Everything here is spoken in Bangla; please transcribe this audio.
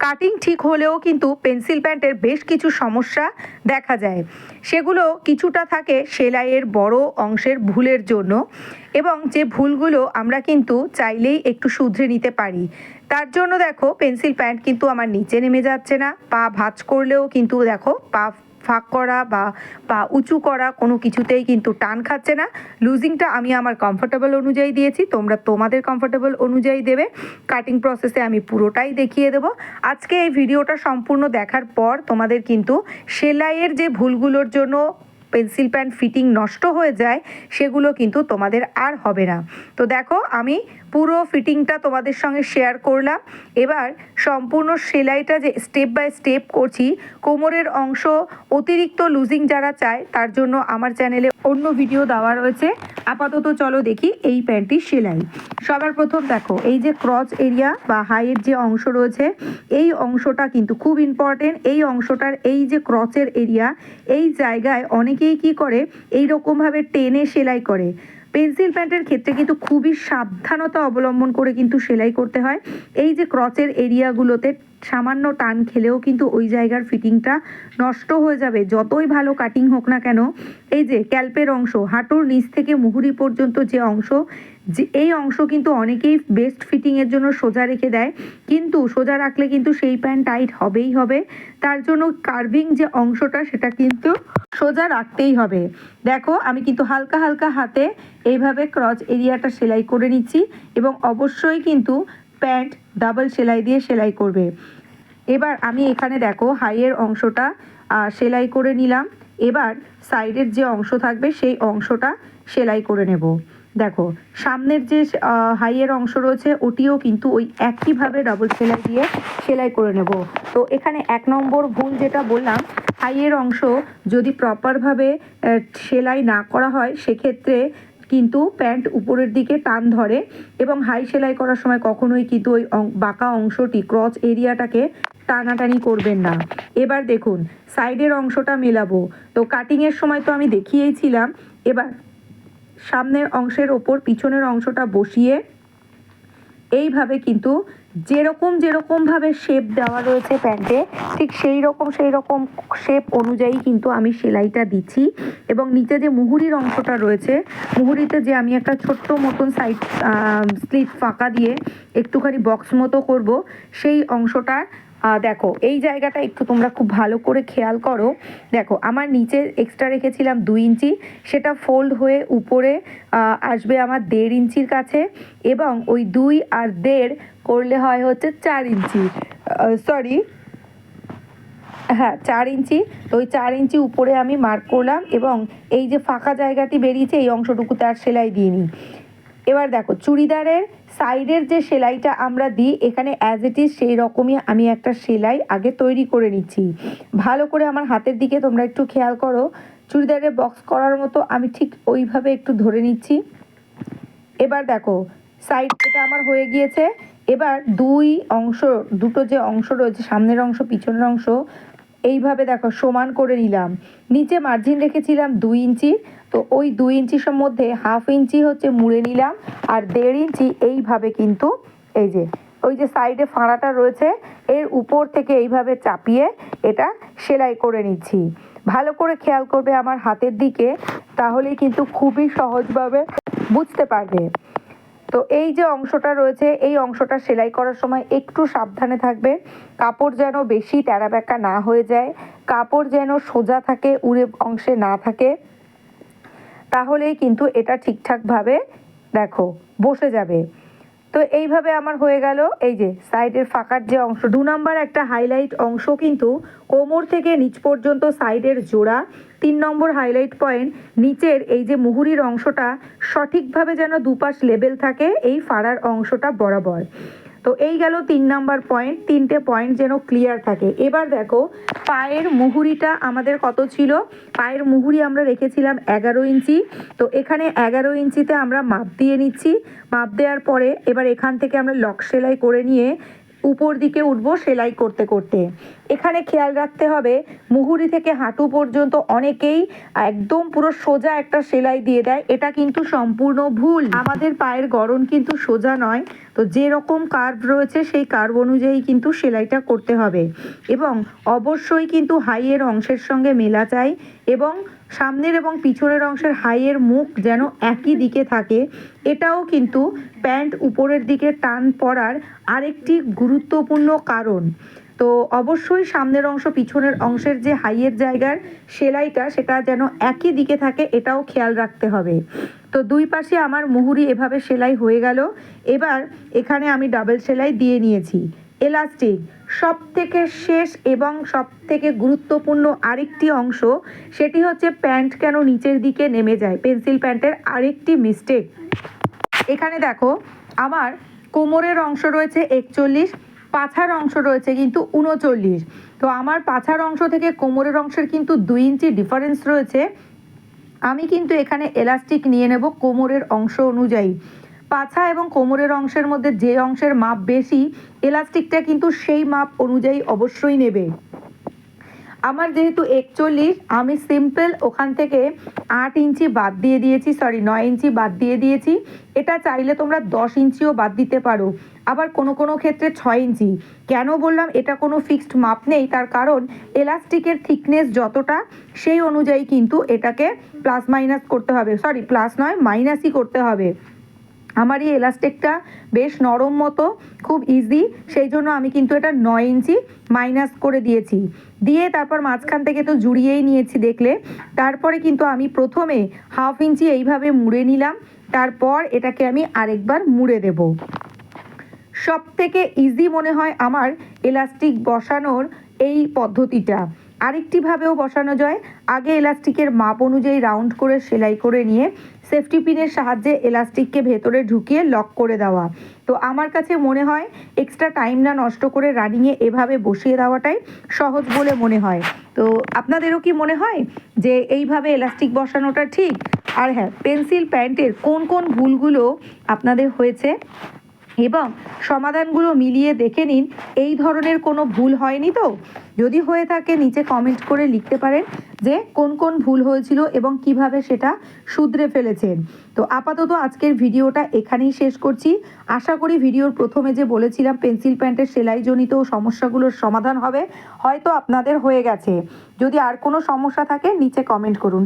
কাটিং ঠিক হলেও কিন্তু পেন্সিল প্যান্টের বেশ কিছু সমস্যা দেখা যায়। সেগুলো কিছুটা থাকে সেলাইয়ের বড় অংশের ভুলের জন্য এবং যে ভুলগুলো আমরা কিন্তু চাইলেই একটু শুধরে নিতে পারি। তার জন্য দেখো, পেন্সিল প্যান্ট কিন্তু আমার নিচে নেমে যাচ্ছে না, পা ভাঁজ করলেও কিন্তু দেখো, পা ফাঁক করা বা পা উঁচু করা কোনো কিছুতেই কিন্তু টান খাচ্ছে না। লুজিংটা আমি আমার কমফোর্টেবল অনুযায়ী দিয়েছি, তোমরা তোমাদের কমফোর্টেবল অনুযায়ী দেবে। কাটিং প্রসেসে আমি পুরোটাই দেখিয়ে দেবো। আজকে এই ভিডিওটা সম্পূর্ণ দেখার পর তোমাদের কিন্তু সেলাইয়ের যে ভুলগুলোর জন্য পেন্সিল প্যান্ট ফিটিং নষ্ট হয়ে যায়, সেগুলো কিন্তু তোমাদের আর হবে না। তো দেখো, আমি পুরো ফিটিংটা তোমাদের সঙ্গে শেয়ার করলাম। এবার সম্পূর্ণ সেলাইটা যে স্টেপ বাই স্টেপ করছি, কোমরের অংশ অতিরিক্ত লুজিং যারা চায়, তার জন্য আমার চ্যানেলে অন্য ভিডিও দেওয়া রয়েছে। আপাতত চলো দেখি এই প্যান্টটির সেলাই। সবার প্রথম দেখো, এই যে ক্রচ এরিয়া বা হাইয়ের যে অংশ রয়েছে, এই অংশটা কিন্তু খুব ইম্পর্টেন্ট এই অংশটার এই যে ক্রচের এরিয়া এই জায়গায় অনেকেই কি করে এই রকমভাবে টেনে সেলাই করে। পেন্সিল প্যান্টের ক্ষেত্রে কিন্তু খুবই সাবধানতা অবলম্বন করে কিন্তু সেলাই করতে হয়। এই যে ক্রচের এরিয়াগুলোতে সামান্য টান খেলেও কিন্তু ওই জায়গার ফিটিংটা নষ্ট হয়ে যাবে। যতই ভালো কাটিং হোক না কেন, এই যে ক্যাল্পের অংশ, হাঁটুর নিচ থেকে মুহুরি পর্যন্ত যে অংশ যে এই অংশ কিন্তু অনেকেই বেস্ট ফিটিংয়ের জন্য সোজা রেখে দেয়। কিন্তু সোজা রাখলে কিন্তু সেই প্যান্ট টাইট হবেই হবে। তার জন্য কার্ভিং যে অংশটা সেটা কিন্তু সোজা রাখতেই হবে। দেখো, আমি কিন্তু হালকা হালকা হাতে এইভাবে ক্রচ এরিয়াটা সেলাই করে নিচ্ছি এবং অবশ্যই কিন্তু প্যান্ট ডাবল সেলাই দিয়ে সেলাই করবে। এবার আমি এখানে দেখো হাইয়ের অংশটা সেলাই করে নিলাম। এবার সাইডের যে অংশ থাকবে, সেই অংশটা সেলাই করে নেব। দেখো, সামনের যে হাইয়ের অংশ রয়েছে, ওটিও কিন্তু ওই একইভাবে ডাবল সেলাই দিয়ে সেলাই করে নেব। তো এখানে এক নম্বর ভুল যেটা বললাম, হাইয়ের অংশ যদি প্রপারভাবে সেলাই না করা হয়, সেক্ষেত্রে কিন্তু প্যান্ট উপরের দিকে টান ধরে এবং হাই সেলাই করার সময় কখনোই কিন্তু ওই বাঁকা অংশটি ক্রচ এরিয়াটাকে টানাটানি করবেন না। এবার দেখুন সাইডের অংশটা মেলাবো। তো কাটিংয়ের সময় তো আমি দেখিয়েইছিলাম এবার সামনের অংশের ওপর পিছনের অংশটা বসিয়ে এইভাবে কিন্তু যেরকম যেরকমভাবে শেপ দেওয়া রয়েছে প্যান্টে ঠিক সেই রকম সেই রকম শেপ অনুযায়ী কিন্তু আমি সেলাইটা দিচ্ছি। এবং নিচে যে মুহুরির অংশটা রয়েছে, মুহুরিতে যে আমি একটা ছোট্ট মতন সাইড স্লিট ফাঁকা দিয়ে একটুখানি বক্স মতো করব, সেই অংশটার দেখো, এই জায়গাটা একটু তোমরা খুব ভালো করে খেয়াল করো। দেখো, আমার নিচে এক্সট্রা রেখেছিলাম দুই ইঞ্চি, সেটা ফোল্ড হয়ে উপরে আসবে আমার দেড় ইঞ্চির কাছে এবং ওই দুই আর দেড় করলে হয় হচ্ছে চার ইঞ্চি। সরি হ্যাঁ চার ইঞ্চি, তো ওই চার ইঞ্চি উপরে আমি মার্ক করলাম এবং এই যে ফাঁকা জায়গাটি বেরিয়েছে, এই অংশটুকুতে আর সেলাই দিইনি। এবার দেখো, চুড়িদারের সাইডের যে সেলাইটা আমরা দিই, এখানে অ্যাজ ইট ইজ সেই রকমই আমি একটা সেলাই আগে তৈরি করে নিচ্ছি। ভালো করে আমার হাতের দিকে তোমরা একটু খেয়াল করো, চুড়িদারের বক্স করার মতো আমি ঠিক ওইভাবে একটু ধরে নিচ্ছি। এবার দেখো সাইড এটা আমার হয়ে গিয়েছে, এবার দুই অংশ, দুটো যে অংশ রয়েছে, সামনের অংশ, পিছনের অংশ এইভাবে দেখো সমান করে নিলাম। নিচে মার্জিন রেখেছিলাম দুই ইঞ্চি। তো ওই দুই ইঞ্চির মধ্যে হাফ ইঞ্চি হচ্ছে মুড়ে নিলাম আর দেড় ইঞ্চি এইভাবে কিন্তু এই যে, ওই যে সাইডে ফাঁড়াটা রয়েছে, এর উপর থেকে এইভাবে চাপিয়ে এটা সেলাই করে নিচ্ছি। ভালো করে খেয়াল করবে আমার হাতের দিকে, তাহলেই কিন্তু খুবই সহজভাবে বুঝতে পারবে। তো এই যে অংশটা রয়েছে, এই অংশটা সেলাই করার সময় একটু সাবধানে থাকবে কাপড় যেন বেশি তেরা ব্যাকা না হয়ে যায়, কাপড় যেন সোজা থাকে, উড়ে অংশে না থাকে। তাহলেই কিন্তু এটা ঠিকঠাকভাবে, দেখো, বসে যাবে। তো এইভাবে আমার হয়ে গেল এই যে সাইডের ফাঁকার যে অংশ। দু নম্বর একটা হাইলাইট অংশ কিন্তু কোমর থেকে নিচ পর্যন্ত সাইডের জোড়া। তিন নম্বর হাইলাইট পয়েন্ট নিচের এই যে মুহুরির অংশটা সঠিকভাবে যেন দুপাশ লেবেল থাকে, এই ফাড়ার অংশটা বরাবর। তো এই গেল তিন নাম্বার পয়েন্ট তিনটে পয়েন্ট যেন ক্লিয়ার থাকে। এবার দেখো, পায়ের মুহুরিটা আমাদের কত ছিল? পায়ের মুহুরি আমরা রেখেছিলাম এগারো ইঞ্চি। তো এখানে এগারো ইঞ্চিতে আমরা মাপ দিয়ে নিচ্ছি। মাপ দেওয়ার পরে এবার এখান থেকে আমরা লক সেলাই করে নিয়ে উপর দিকে উঠবো সেলাই করতে করতে। এখানে খেয়াল রাখতে হবে, মুহুরি থেকে হাঁটু পর্যন্ত অনেকেই একদম পুরো সোজা একটা সেলাই দিয়ে দেয়, এটা কিন্তু সম্পূর্ণ ভুল। আমাদের পায়ের গড়ন কিন্তু সোজা নয়, তো যে রকম কার্ভ রয়েছে সেই কার্ভ অনুযায়ী কিন্তু সেলাইটা করতে হবে। এবং অবশ্যই কিন্তু হাইয়ের অংশের সঙ্গে মেলা চাই এবং সামনের এবং পিছনের অংশের হাইয়ের মুখ যেন একই দিকে থাকে, এটাও কিন্তু প্যান্ট উপরের দিকে টান পড়ার আরেকটি গুরুত্বপূর্ণ কারণ। তো অবশ্যই সামনের অংশ, পিছনের অংশের যে হাইয়ের জায়গার সেলাইটা, সেটা যেন একই দিকে থাকে, এটাও খেয়াল রাখতে হবে। তো দুই পাশে আমার মুহুরি এভাবে সেলাই হয়ে গেল। এবার এখানে আমি ডাবল সেলাই দিয়ে নিয়েছি। এলাস্টিক। সব থেকে শেষ এবং সব থেকে গুরুত্বপূর্ণ আরেকটি অংশ, সেটি হচ্ছে প্যান্ট কেন নিচের দিকে নেমে যায়? পেন্সিল প্যান্টের আরেকটি মিস্টেক এখানে দেখো, আমার কোমরের অংশ রয়েছে একচল্লিশ, পাছার অংশ রয়েছে কিন্তু উনচল্লিশ। তো আমার পাছার অংশ থেকে কোমরের অংশের কিন্তু দুই ইঞ্চি ডিফারেন্স রয়েছে। আমি কিন্তু এখানে এলাস্টিক নিয়ে নেব কোমরের অংশ অনুযায়ী। পাছা এবং কোমরের অংশের মধ্যে যে অংশের মাপ বেশি, এলাস্টিকটা কিন্তু সেই মাপ অনুযায়ী অবশ্যই নেবে। আমার যেহেতু একচল্লিশ, আমি সিম্পল ওখান থেকে আট ইঞ্চি বাদ দিয়ে দিয়েছি সরি নয় ইঞ্চি বাদ দিয়ে দিয়েছি। এটা চাইলে তোমরা দশ ইঞ্চিও বাদ দিতে পারো। আবার কোনো কোনো ক্ষেত্রে ছয় ইঞ্চি। কেন বললাম, এটা কোনো ফিক্সড মাপ নেই, তার কারণ এলাস্টিকের থিকনেস যতটা, সেই অনুযায়ী কিন্তু এটাকে প্লাস মাইনাস করতে হবে। সরি প্লাস নয় মাইনাসই করতে হবে। আমার এই এলাস্টিকটা বেশ নরম মতো, খুব ইজি সেই জন্য আমি কিন্তু এটা নয় ইঞ্চি মাইনাস করে দিয়েছি। দিয়ে তারপর মাঝখান থেকে তো জুড়িয়েই নিয়েছি দেখলে। তারপরে কিন্তু আমি প্রথমে হাফ ইঞ্চি এইভাবে মুড়ে নিলাম, তারপর এটাকে আমি আরেকবার মুড়ে দেবো। সব থেকে ইজি মনে হয় আমার এলাস্টিক বসানোর এই পদ্ধতিটা। আরেকটিভাবেও বসানো যায়। আগে এলাস্টিকের মাপ অনুযায়ী রাউন্ড করে, সেলাই করে নিয়ে সেফটি পিনের সাহায্যে এলাস্টিককে ভেতরে ঢুকিয়ে লক করে দেওয়া। তো আমার কাছে মনে হয় এক্সট্রা টাইম না নষ্ট করে রানিংয়ে এভাবে বসিয়ে দেওয়াটাই সহজ বলে মনে হয়। তো আপনাদেরও কি মনে হয় যে এইভাবে এলাস্টিক বসানোটা ঠিক? আর হ্যাঁ পেন্সিল প্যান্টের কোন কোন ভুলগুলো আপনাদের হয়েছে? এবং সমাধানগুলো মিলিয়ে দেখে নিন, এই ধরনের কোনো ভুল হয়নি তো? যদি হয়ে থাকে, নিচে কমেন্ট করে লিখতে পারেন যে কোন কোন ভুল হয়েছিল এবং কীভাবে সেটা শুধরে ফেলেছেন। তো আপাতত আজকের ভিডিওটা এখানেই শেষ করছি। আশা করি ভিডিওর প্রথমে যে বলেছিলাম, পেন্সিল প্যান্টের সেলাইজনিত সমস্যাগুলোর সমাধান হবে, হয়তো আপনাদের হয়ে গেছে। যদি আর কোনো সমস্যা থাকে, নিচে কমেন্ট করুন।